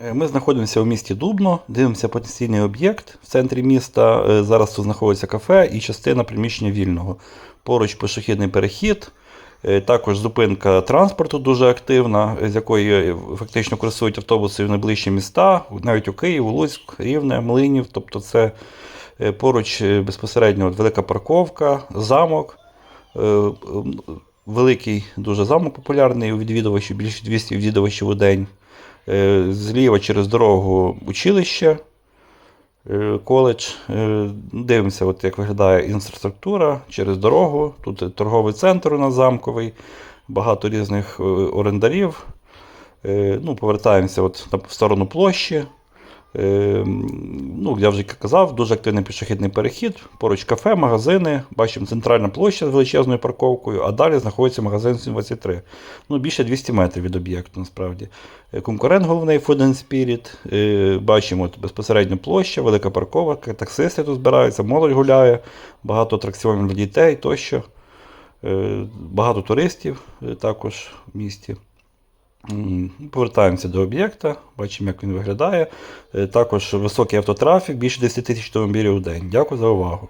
Е, Ми знаходимося у місті Дубно, дивимося потенційний об'єкт в центрі міста. Е, Зараз тут знаходиться кафе і частина приміщення вільного. Поруч пішохідний перехід, е, також зупинка транспорту дуже активна, з якої фактично курсують автобуси в найближчі міста, навіть у Київ, у Луцьк, Рівне, Млинів. Тобто це поруч безпосередньо велика парковка, замок. Великий дуже замок популярний у відвідувачів, більше 200 відвідувачів у день. Е, Зліва через дорогу училище, е, коледж. Е, Дивимося, от як виглядає інфраструктура через дорогу. Тут торговий центр у нас замковий, багато різних орендарів. Ну, повертаємося от в сторону площі. Е, Ну, я вже казав, дуже активний пішохідний перехід. Поруч кафе, магазини. Бачимо центральна площа з величезною парковкою, а далі знаходиться магазин 723. Ну, більше 200 метрів від об'єкту, насправді. Е, Конкурент головний Food and Spirit. Е, Бачимо от безпосередньо площа, велика парковка, таксисти тут збираються, молодь гуляє, багато атракціонів для дітей тощо. Е, Багато туристів також в місті. Повертаємося до об'єкта, бачимо, як він виглядає. Е, Також високий автотрафік, більше 10 тисяч автомобілів у день. Дякую за увагу.